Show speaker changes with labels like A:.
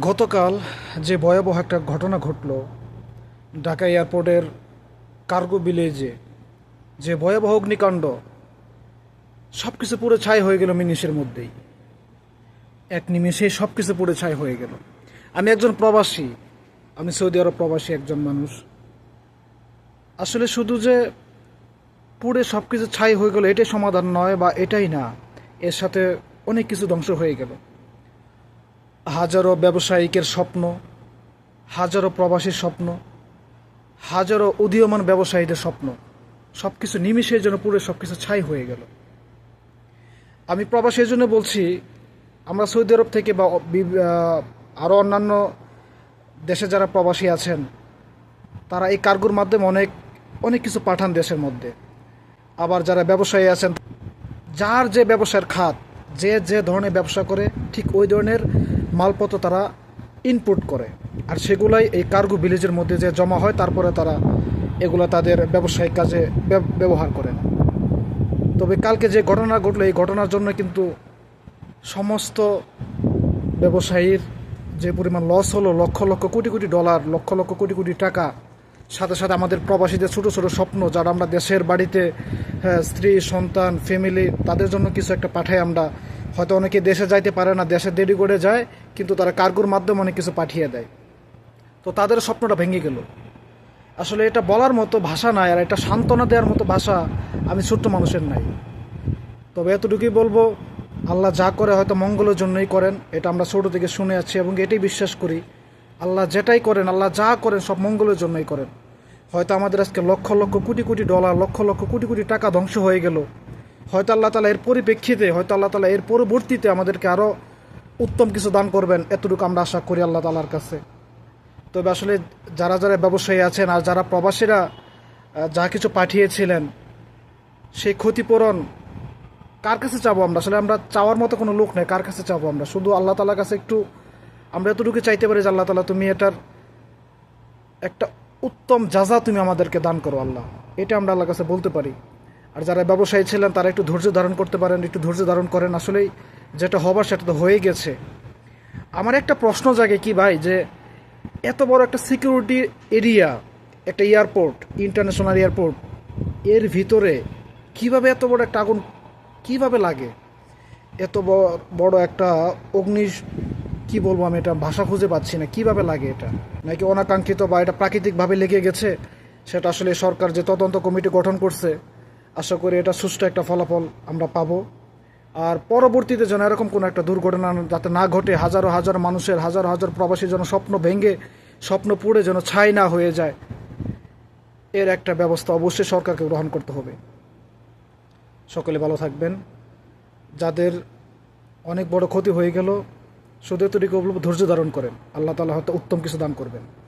A: গতকাল যে ভয়াবহ একটা ঘটনা ঘটল ঢাকা এয়ারপোর্টের কার্গো ভিলেজে, যে ভয়াবহ অগ্নিকাণ্ড সব কিছু পুরো ছাই হয়ে গেল মিনিশের মধ্যেই। এক নিমেষে সব কিছু পুরো ছাই হয়ে গেল। আমি একজন প্রবাসী, আমি সৌদি আরব প্রবাসী একজন মানুষ। আসলে শুধু যে পুড়ে সব কিছু ছাই হয়ে গেল, এটাই সমাধান নয় বা এটাই না, এর সাথে অনেক কিছু ধ্বংস হয়ে গেল। হাজারো ব্যবসায়িকের স্বপ্ন, হাজারো প্রবাসীর স্বপ্ন, হাজারো উদীয়মান ব্যবসায়ীদের স্বপ্ন। সব কিছু নিমিষের জন্য পুরো সব কিছু ছাই হয়ে গেল। আমি প্রবাসীর জন্য বলছি, আমরা সৌদি আরব থেকে বা আরও অন্যান্য দেশে যারা প্রবাসী আছেন, তারা এই কার্গোর মাধ্যমে অনেক অনেক কিছু পাঠান দেশের মধ্যে। আবার যারা ব্যবসায়ী আছেন, যার যে ব্যবসার খাত, যে যে ধরনের ব্যবসা করে, ঠিক ওই ধরনের মালপত্র তারা ইনপুট করে। আর সেগুলাই এই কার্গো ভিলেজের মধ্যে যে জমা হয় তারপরে তারা এগুলো তাদের ব্যবসায়িক কাজে ব্যব- ব্যবহার করেন তবে কালকে যে ঘটনা ঘটলো এই ঘটনার জন্য কিন্তু সমস্ত ব্যবসায়ীর যে পরিমাণ লস হলো লক্ষ লক্ষ কোটি কোটি ডলার লক্ষ লক্ষ কোটি কোটি টাকা সাথে সাথে আমাদের প্রবাসীদের ছোট ছোট স্বপ্ন যারা আমরা দেশের বাড়িতে হ্যাঁ, স্ত্রী সন্তান ফ্যামিলি তাদের জন্য কিছু একটা পাঠাই আমরা। হয়তো অনেকে দেশে যাইতে পারে না দেশে দেরি করে যায় কিন্তু তারা কার্গোর মাধ্যমে অনেক কিছু পাঠিয়ে দেয়। তো তাদের স্বপ্নটা ভেঙে গেল। আসলে এটা বলার মতো ভাষা নাই আর এটা সান্ত্বনা দেওয়ার মতো ভাষা আমি ছোট্ট মানুষের নাই। তবে এতটুকুই বলব, আল্লাহ যা করে হয়তো মঙ্গলের জন্যই করেন, এটা আমরা ছোট থেকে শুনে আছি এবং এটাই বিশ্বাস করি। আল্লাহ যেটাই করেন, আল্লাহ যা করেন সব মঙ্গলের জন্যই করেন। হয়তো আমাদের আজকে লক্ষ লক্ষ কোটি কোটি ডলার, লক্ষ লক্ষ কোটি কোটি টাকা ধ্বংস হয়ে গেল। হয়তো আল্লাহ তালা এর পরিপ্রেক্ষিতে, হয়তো আল্লাহ তালা এর পরবর্তীতে আমাদেরকে আরও উত্তম কিছু দান করবেন, এতটুকু আমরা আশা করি আল্লাহ তালার কাছে। তবে আসলে যারা যারা ব্যবসায়ী আছেন আর যারা প্রবাসীরা যা কিছু পাঠিয়েছিলেন, সেই ক্ষতিপূরণ কার কাছে চাবো আমরা? আসলে আমরা চাওয়ার মতো কোনো লোক নেই, কার কাছে চাবো আমরা? শুধু আল্লাহ তালার কাছে একটু আমরা এতটুকু চাইতে পারি যে আল্লাহ তালা তুমি এটার একটা উত্তম যাজা তুমি আমাদেরকে দান করো আল্লাহ। এটা আমরা আল্লাহর কাছে বলতে পারি। আর যারা ব্যবসায়ী ছিলেন, তারা একটু ধৈর্য ধারণ করতে পারেন, একটু ধৈর্য ধারণ করেন। আসলেই যেটা হবার সেটা তো হয়ে গেছে। আমার একটা প্রশ্ন জাগে কি ভাই, যে এত বড় একটা সিকিউরিটি এরিয়া একটা এয়ারপোর্ট ইন্টারন্যাশনাল এয়ারপোর্ট এর ভিতরে কীভাবে এত বড় একটা আগুন কীভাবে লাগে? এত বড় একটা অগ্নি, কি বলব আমি এটা, ভাষা খুঁজে পাচ্ছি না, কীভাবে লাগে এটা? নাকি অনাকাঙ্ক্ষিত বা এটা প্রাকৃতিকভাবে লেগে গেছে? সেটা আসলে সরকার যে তদন্ত কমিটি গঠন করছে আশা করি এটা সুষ্ঠু একটা ফলাফল আমরা পাবো। আর পরবর্তীতে যেন এরকম কোনো একটা দুর্ঘটনা যাতে না ঘটে, হাজারো হাজার মানুষের, হাজার হাজার প্রবাসী যেন স্বপ্ন ভেঙে, স্বপ্ন পুড়ে যেন ছাই না হয়ে যায়, এর একটা ব্যবস্থা অবশ্যই সরকারকে গ্রহণ করতে হবে। সকলে ভালো থাকবেন। যাদের অনেক বড় ক্ষতি হয়ে গেল, শুধু বলব, ধৈর্য ধারণ করেন। আল্লাহ তালা হয়তো উত্তম কিছু দান করবেন।